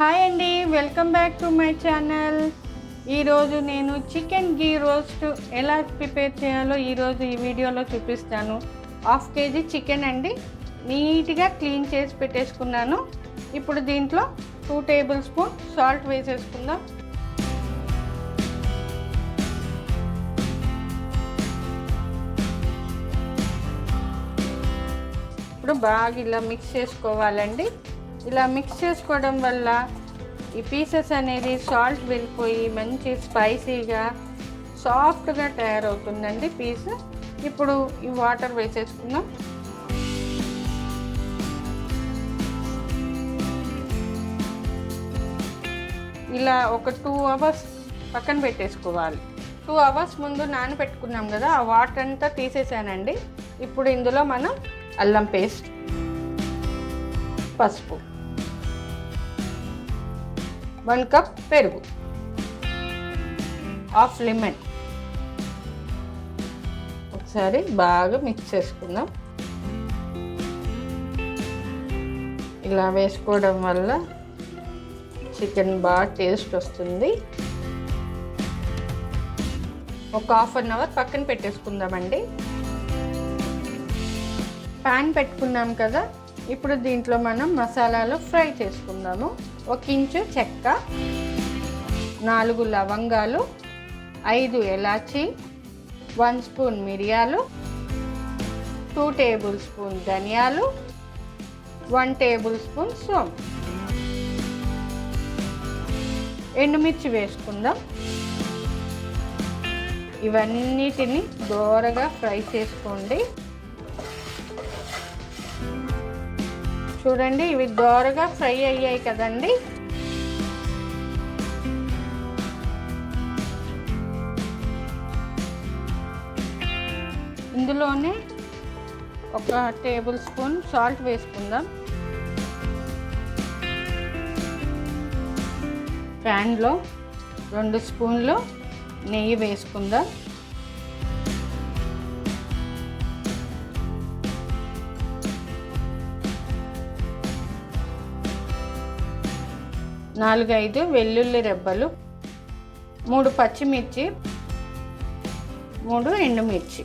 Hi అండి welcome back to my channel. ఈరోజు నేను చికెన్ గీ రోస్ట్ ఎలా ప్రిపేర్ చేయాలో ఈరోజు ఈ వీడియోలో చూపిస్తాను. హాఫ్ కేజీ చికెన్ అండి నీట్గా క్లీన్ చేసి పెట్టేసుకున్నాను. ఇప్పుడు దీంట్లో టూ టేబుల్ స్పూన్ సాల్ట్ వేసేసుకుందాం. ఇప్పుడు బాగా ఇలా మిక్స్ చేసుకోవాలండి. ఇలా మిక్స్ చేసుకోవడం వల్ల ఈ పీసెస్ అనేది సాల్ట్ వెళ్ళిపోయి మంచి స్పైసీగా సాఫ్ట్గా తయారవుతుందండి పీస్ ఇప్పుడు ఈ వాటర్ వేసేసుకుందాం. ఇలా ఒక టూ అవర్స్ పక్కన పెట్టేసుకోవాలి. టూ అవర్స్ ముందు నానబెట్టుకున్నాం కదా ఆ వాటర్ అంతా తీసేసానండి. ఇప్పుడు ఇందులో మనం అల్లం పేస్ట్ పసుపు. వన్ కప్ పెరుగు. Half lemon. ఒకసారి బాగా మిక్స్ చేసుకుందాం. ఇలా వేసుకోవడం వల్ల చికెన్ బాగా టేస్ట్ వస్తుంది. ఒక హాఫ్ అన్ అవర్ పక్కన పెట్టేసుకుందామండి. ప్యాన్ పెట్టుకున్నాం కదా ఇప్పుడు దీంట్లో మనం మసాలాలు ఫ్రై చేసుకుందాము. ఒక ఇంచు చెక్క నాలుగు లవంగాలు ఐదు ఎలాచి వన్ స్పూన్ మిరియాలు టూ టేబుల్ స్పూన్ ధనియాలు వన్ టేబుల్ స్పూన్ సోంపు ఎండుమిర్చి వేసుకుందాం. ఇవన్నిటిని దోరగా ఫ్రై చేసుకోండి. చూడండి ఇవి దోరగా ఫ్రై అయ్యాయి కదండి. ఇందులోనే ఒక టేబుల్ స్పూన్ సాల్ట్ వేసుకుందాం. ప్యాన్లో రెండు స్పూన్లు నెయ్యి వేసుకుందాం. నాలుగైదు వెల్లుల్లి రెబ్బలు మూడు పచ్చిమిర్చి మూడు ఎండుమిర్చి.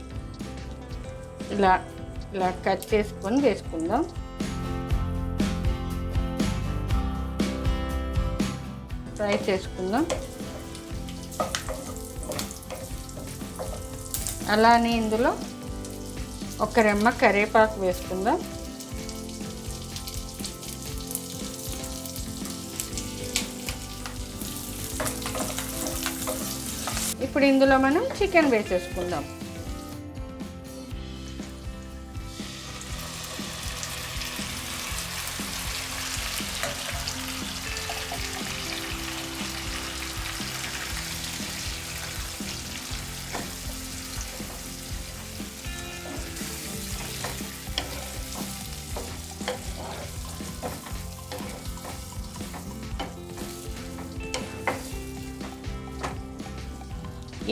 ఇలా ఇలా కట్ చేసుకొని వేసుకుందాం. ఫ్రై చేసుకుందాం. అలానే ఇందులో ఒక రెమ్మ కరివేపాకు వేసుకుందాం. ఇప్పుడు ఇందులో మనం చికెన్ వేసేసుకుందాం.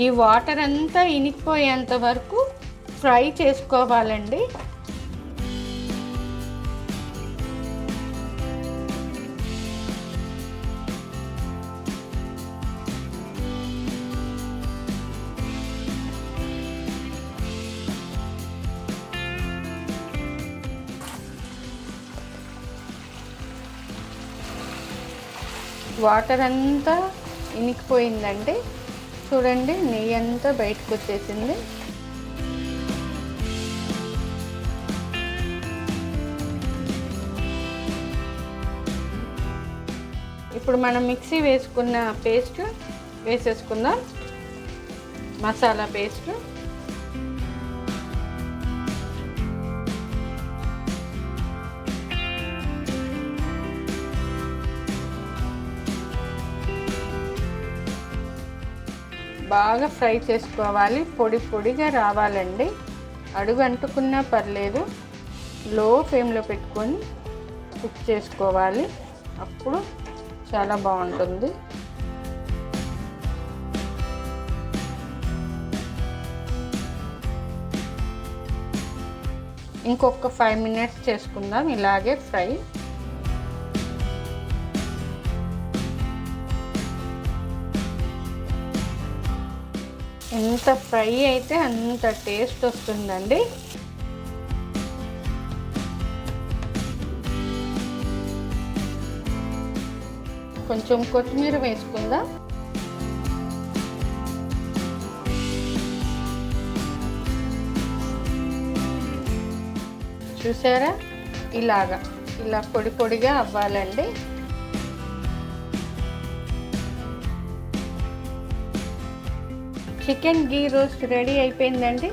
ఈ వాటర్ అంతా ఇనికిపోయేంత వరకు ఫ్రై చేసుకోవాలండి. వాటర్ అంతా ఇనికిపోయిందండి. చూడండి నెయ్యి అంతా బయటకు వచ్చేసింది. ఇప్పుడు మనం మిక్సీ వేసుకున్న పేస్ట్ వేసేసుకుందాం. మసాలా పేస్ట్. బాగా ఫ్రై చేసుకోవాలి. పొడి పొడిగా రావాలండి. అడుగు అంటుకున్నా పర్లేదు. లో ఫ్లేమ్లో పెట్టుకొని కుక్ చేసుకోవాలి. అప్పుడు చాలా బాగుంటుంది. ఇంకొక ఫైవ్ మినిట్స్ చేసుకుందాం. ఇలాగే ఫ్రై ఎంత ఫ్రై అయితే అంత టేస్ట్ వస్తుందండి. కొంచెం కొత్తిమీర వేసుకుందాం. చూసారా? ఇలాగా. ఇలా పొడి పొడిగా అవ్వాలండి. చికెన్ గీ రోస్ట్ రెడీ అయిపోయిందండి.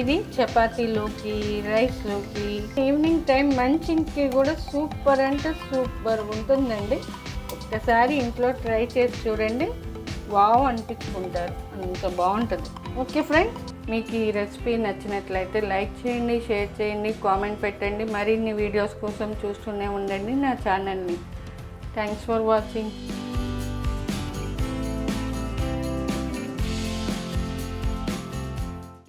ఇది చపాతీలోకి రైస్లోకి. ఈవినింగ్ టైం మంచికి కూడా సూపర్ అంటే సూపర్ ఉంటుందండి. ఒక్కసారి ఇంట్లో ట్రై చేసి చూడండి. వావ్ అనిపించుకుంటారు. అంత బాగుంటుంది. ఓకే ఫ్రెండ్స్ మీకు ఈ రెసిపీ నచ్చినట్లయితే లైక్ చేయండి షేర్ చేయండి కామెంట్ పెట్టండి. మరిన్ని వీడియోస్ కోసం చూస్తూనే ఉండండి నా ఛానల్ని. Thanks for watching.